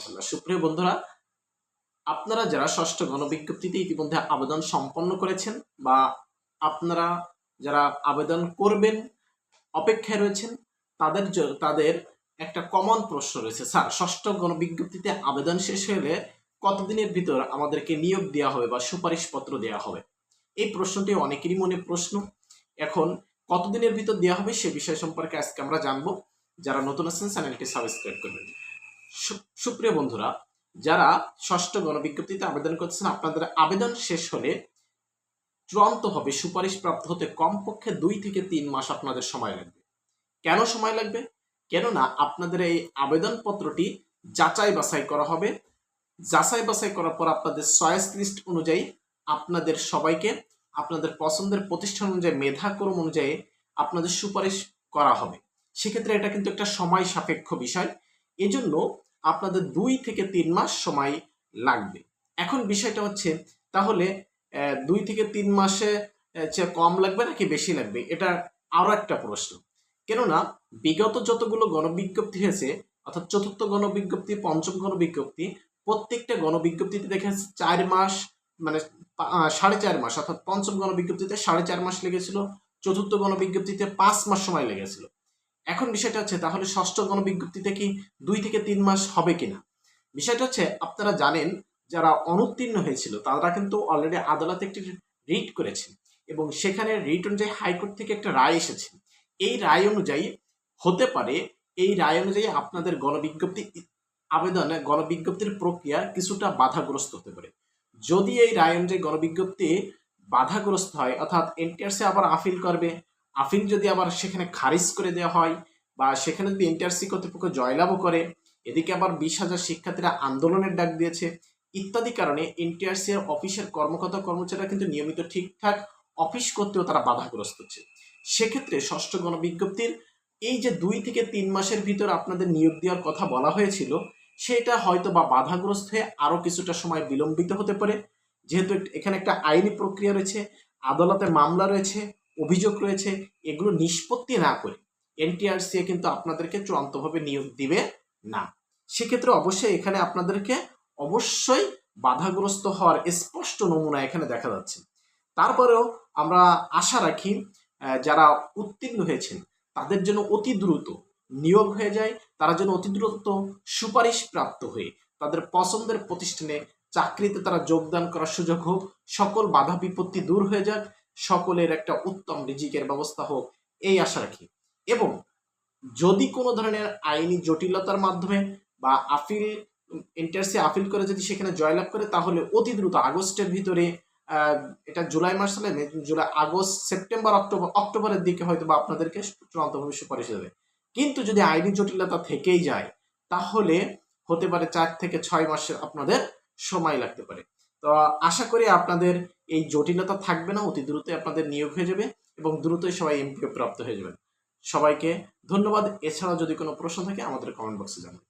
রহমতুল্লাহ সুপ্রিয় বন্ধুরা, আপনারা যারা ষষ্ঠ গণবিজ্ঞপ্তিতে ইতিমধ্যে আবেদন সম্পন্ন করেছেন বা আপনারা যারা আবেদন করবেন, অপেক্ষায় রয়েছেন, তাদের তাদের একটা কমন প্রশ্ন রয়েছে। স্যার, ষষ্ঠ গণবিজ্ঞপ্তিতে আবেদন শেষ হলে কতদিনের ভিতর আমাদেরকে নিয়োগ দেওয়া হবে বা সুপারিশপত্র দেওয়া হবে? এই প্রশ্নটি অনেকেরই মনে প্রশ্ন। এখন কতদিনের ভিতর দেওয়া হবে সে বিষয় সম্পর্কে আজকে আমরা জানব। যারা নতুন আছেন, চ্যানেলটি সাবস্ক্রাইব করবেন। সুপ্রিয় বন্ধুরা, যারা ষষ্ঠ গণবিজ্ঞপ্তিতে আবেদন করছেন, আপনাদের আবেদন শেষ হলে চূড়ান্ত হবে সুপারিশ প্রাপ্ত হতে কমপক্ষে দুই থেকে তিন মাস আপনাদের সময় লাগবে। কেন সময় লাগবে? কেননা আপনাদের এই আবেদনপত্রটি যাচাই বাছাই করা হবে। যাচাই বাছাই করার পর আপনাদের চয়েস লিস্ট অনুযায়ী আপনাদের সবাইকে, আপনাদের পছন্দের প্রতিষ্ঠান অনুযায়ী, মেধাক্রম অনুযায়ী আপনাদের সুপারিশ করা হবে। সেক্ষেত্রে এটা কিন্তু একটা সময় সাপেক্ষ বিষয়। এজন্য আপনাদের দুই থেকে তিন মাস সময় লাগবে। এখন বিষয়টা হচ্ছে, তাহলে দুই থেকে তিন মাসে চেয়ে কম লাগবে নাকি বেশি লাগবে? এটা আরও একটা প্রশ্ন। কেননা, বিগত যতগুলো গণবিজ্ঞপ্তি হয়েছে, অর্থাৎ চতুর্থ গণবিজ্ঞপ্তি, পঞ্চম গণবিজ্ঞপ্তি, প্রত্যেকটা গণবিজ্ঞপ্তিতে দেখা যাচ্ছে চার মাস মানে সাড়ে চার মাস, অর্থাৎ পঞ্চম গণবিজ্ঞপ্তিতে সাড়ে চার মাস লেগেছিল, চতুর্থ গণবিজ্ঞপ্তিতে পাঁচ মাস সময় লেগেছিল। এখন বিষয়টা হচ্ছে, তাহলে ষষ্ঠ গণবিজ্ঞপ্তিতে কি দুই থেকে তিন মাস হবে কিনা? বিষয়টা হচ্ছে, আপনারা জানেন, যারা অনুত্তীর্ণ হয়েছিল, তারা কিন্তু অলরেডি আদালতে একটি রিট করেছেন এবং সেখানে রিট অনুযায়ী হাইকোর্ট থেকে একটা রায় এসেছে। এই রায় অনুযায়ী হতে পারে, এই রায় অনুযায়ী আপনাদের গণবিজ্ঞপ্তি আবেদনে, গণবিজ্ঞপ্তির প্রক্রিয়া কিছুটা বাধাগ্রস্ত হতে পারে। যদি এই রায় অনুযায়ী গণবিজ্ঞপ্তি বাধাগ্রস্ত হয়, অর্থাৎ এনটিআরসি আবার আপিল করবে আপিল যদি আবার সেখানে খারিজ করে দেওয়া হয় বা সেখানে যদি এনটিআরসি কর্তৃপক্ষ জয়লাভও করে, এদিকে আবার বিশ হাজার শিক্ষার্থীরা আন্দোলনের ডাক দিয়েছে। ইত্যাদি কারণে এনটিআরসি এর অফিসের কর্মকর্তা কর্মচারীরা কিন্তু নিয়মিত ঠিকঠাক অফিস করতেও তারা বাধাগ্রস্ত হচ্ছে। সেক্ষেত্রে ষষ্ঠ গণবিজ্ঞপ্তির এই যে দুই থেকে তিন মাসের ভিতর আপনাদের নিয়োগ দেওয়ার কথা বলা হয়েছিল, সেটা হয়তো বা বাধাগ্রস্ত হয়ে আরও কিছুটা সময় বিলম্বিত হতে পারে। যেহেতু এখানে একটা আইনি প্রক্রিয়া রয়েছে, আদালতে মামলা রয়েছে অভিযোগ রয়েছে, এগুলো নিষ্পত্তি না করে এনটিআরসি কিন্তু আপনাদেরকে চূড়ান্তভাবে নিয়োগ দিবে না। সেক্ষেত্রে অবশ্যই এখানে আপনাদেরকে অবশ্যই বাধাগ্রস্ত হওয়ার স্পষ্ট নমুনা এখানে দেখা যাচ্ছে। তারপরেও আমরা আশা রাখি যারা উত্তীর্ণ হয়েছেন, তাদের জন্য অতি দ্রুত নিয়োগ হয়ে যায়, তারা যেন অতি দ্রুত সুপারিশ প্রাপ্ত হয়ে তাদের পছন্দের প্রতিষ্ঠানে চাকরিতে তারা যোগদান করার সুযোগ হোক, সকল বাধা বিপত্তি দূর হয়ে যাক সকলের একটা উত্তম রিজিকের ব্যবস্থা হোক, এই আশা রাখি। এবং যদি কোনো ধরনের আইনি জটিলতার মাধ্যমে বা আপিল এন্টারসি আপিল করে যদি সেখানে জয়লাভ করে, তাহলে অতি দ্রুত আগস্টের ভিতরে এটা জুলাই মাস May- July, August, September, October, অক্টোবরের দিকে হয়তো বা আপনাদেরকে চূড়ান্ত চূড়ান্তভাবে সুপারিশ দেবে কিন্তু যদি আইনি জটিলতা থেকেই যায়, তাহলে হতে পারে চার থেকে ছয় মাসের আপনাদের সময় লাগতে পারে। তো আশা করি আপনাদের এই জটিলতা থাকবে না, অতি দ্রুতই আপনাদের নিয়োগ হয়ে যাবে এবং দ্রুতই সবাই এমপিও প্রাপ্ত হয়ে যাবেন। সবাইকে ধন্যবাদ। এছাড়া যদি কোনো প্রশ্ন থাকে, আমাদের কমেন্ট বক্সে জানান